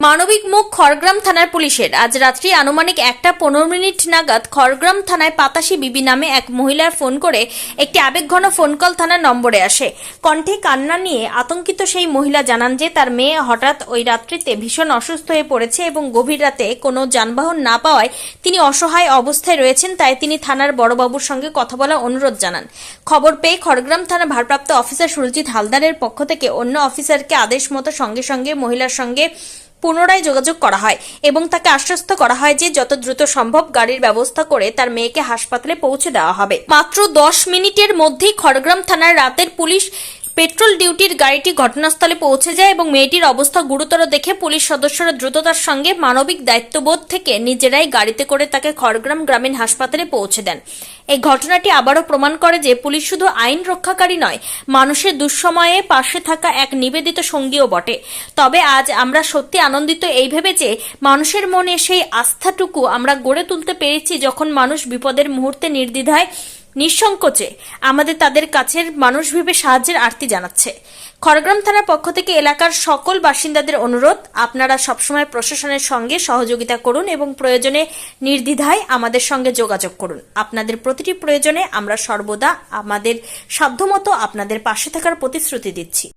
মানবিক মুখ খড়গ্রাম থানার পুলিশের। আজ রাত্রি আনুমানিক একটা পনেরো মিনিট নাগাদ খড়গ্রাম থানায় পাতাশি বিবি নামে এক মহিলার ফোন করে একটি আবেগঘন ফোন কল থানার নম্বরে আসে। কণ্ঠে কান্না নিয়ে আতঙ্কিত সেই মহিলা জানান যে তার মেয়ে হঠাৎ ওই রাত্রিতে ভীষণ অসুস্থ হয়ে পড়েছে এবং গভীর রাতে কোনো যানবাহন না পাওয়ায় তিনি অসহায় অবস্থায় রয়েছেন তাই তিনি থানার বড়বাবুর সঙ্গে কথা বলার অনুরোধ জানান। খবর পেয়ে খড়গ্রাম থানা ভারপ্রাপ্ত অফিসার সুরজিৎ হালদারের পক্ষ থেকে অন্য অফিসারকে আদেশ মতো সঙ্গে সঙ্গে মহিলার সঙ্গে পুনরায় যোগাযোগ করা হয় এবং তাকে আশ্বস্ত করা হয় যে যত দ্রুত সম্ভব গাড়ির ব্যবস্থা করে তার মেয়েকে হাসপাতালে পৌঁছে দেওয়া হবে। মাত্র দশ মিনিটের মধ্যেই খড়গ্রাম থানার রাতের পুলিশ পেট্রোল ডিউটির গাড়িটি ঘটনাস্থলে পৌঁছে যায় এবং মেয়েটির অবস্থা গুরুতর দেখে পুলিশ সদস্যরা দ্রুততার সঙ্গে মানবিক দায়িত্ববোধ থেকে নিজেরাই গাড়িতে করে তাকে খড়গ্রাম গ্রামীণ হাসপাতালে পৌঁছে দেন। এই ঘটনাটি আবারও প্রমাণ করে যে পুলিশ শুধু আইন রক্ষাকারী নয়, মানুষের দুঃসময়ে পাশে থাকা এক নিবেদিত সঙ্গীও বটে। তবে আজ আমরা সত্যি আনন্দিত এই ভেবে যে মানুষের মনে সেই আস্থাটুকু আমরা গড়ে তুলতে পেরেছি যখন মানুষ বিপদের মুহূর্তে নির্দ্বিধায় নিঃসংকোচে আমাদের তাদের কাছের মানুষ ভেবে সাহায্যের আরতি জানাচ্ছে। খড়গ্রাম থানার পক্ষ থেকে এলাকার সকল বাসিন্দাদের অনুরোধ, আপনারা সবসময় প্রশাসনের সঙ্গে সহযোগিতা করুন এবং প্রয়োজনে নির্দ্বিধায় আমাদের সঙ্গে যোগাযোগ করুন। আপনাদের প্রতিটি প্রয়োজনে আমরা সর্বদা আমাদের সাধ্যমতো আপনাদের পাশে থাকার প্রতিশ্রুতি দিচ্ছি।